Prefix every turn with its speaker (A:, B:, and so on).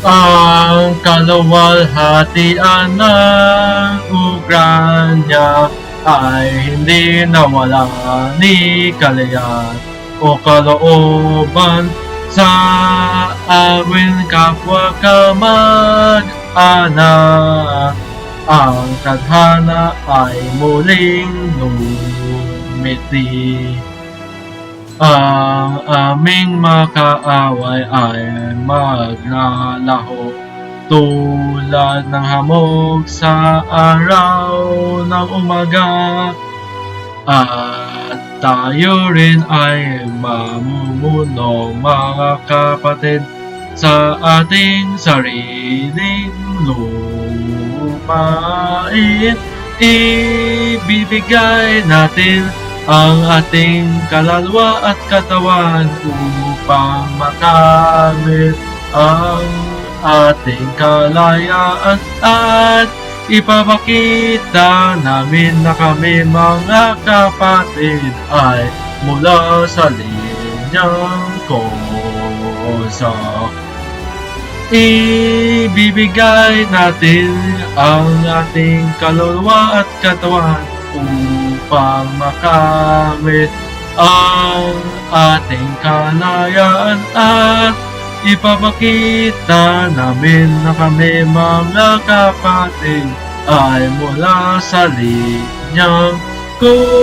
A: Ang kaluwalhatian ng Ukranya ay hindi nawala ni Kalayan o kalooban sa amin kapwa kamag-anak. Ang tadhana ay muling lumiti. Ang aming makaaway ay maglalaho tulad ng hamog sa araw ng umaga. At tayo rin ay mamumuno mga kapatid sa ating sariling lupain ibibigay natin ang ating kalalwa at katawan upang makamit ang ating kalayaan at ipapakita namin na kami mga kapatid ay mula sa linyang kosa. Ibibigay natin ang ating kaluluwa at katawan upang makamit ang ating kalayaan at ipapakita namin na kami mga kapatid ay mula sa linyang kusa.